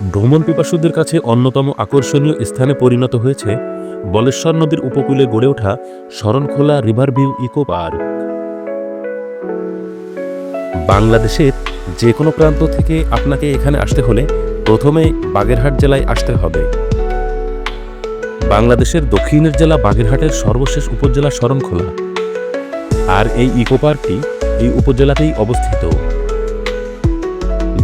ভ্রমণ পিপাসুদের কাছে অন্যতম আকর্ষণীয় স্থানে পরিণত হয়েছে বলেশ্বর নদীর উপকূলে গড়ে ওঠা Sharankhola river view eco park. বাংলাদেশের যে কোনো প্রান্ত থেকে আপনাকে এখানে আসতে হলে প্রথমে বাগেরহাট জেলায় আসতে হবে। বাংলাদেশের দক্ষিণের জেলা বাগেরহাটের সর্বশেষ উপজেলা শরণখোলা। আর এই ইকো পার্কটি এই উপজেলাতেই অবস্থিত।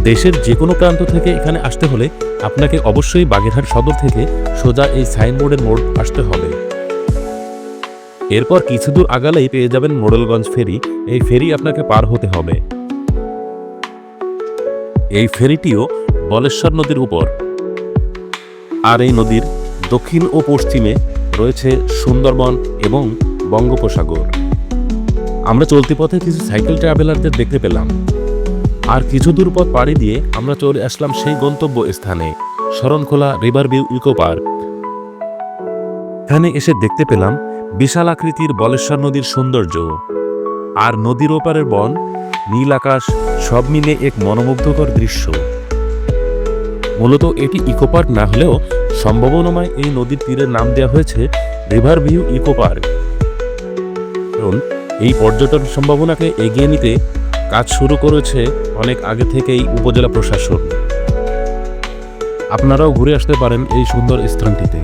দেশের যে কোনো প্রান্ত থেকে এখানে আসতে হলে আপনাকে অবশ্যই বাগেরহাট সদর থেকে সোজা এই সাইনবোর্ডের মোড় আসতে হবে। এরপর কিছু দূর আগালেই পেয়ে যাবেন মোড়লগঞ্জ ফেরি। এই ফেরি আপনাকে পার হতে হবে। এই ফেরিটিও বলেশ্বর নদীর উপর। আর এই নদীর দক্ষিণ ও পশ্চিমে রয়েছে সুন্দরবন এবং বঙ্গোপসাগর। আমরা চলতি পথে কিছু সাইকেল ট্রাভেলারদের দেখতে পেলাম। আর কিছু দূর পথ পাড়ি দিয়ে আমরা চলে আসলাম সেই গন্তব্য স্থানে, Sharankhola river view eco park. এখানে এসে দেখতে পেলাম বিশাল আকৃতির বলেশ্বর নদীর সৌন্দর্য। আর নদীর ওপারের বন, নীল আকাশ, সব মিলে এক মনোমুগ্ধকর দৃশ্য। মূলত এটি ইকো পার্ক না হলেও সম্ভাবনাময় এই নদীর তীরের নাম দেওয়া হয়েছে রিভার ভিউ ইকো পার্ক। কারণ এই পর্যটন সম্ভাবনাকে এগিয়ে নিতে কাজ শুরু করেছে অনেক আগে থেকেই উপজেলা প্রশাসন। আপনারাও ঘুরে আসতে পারেন এই সুন্দর স্থানটিতে।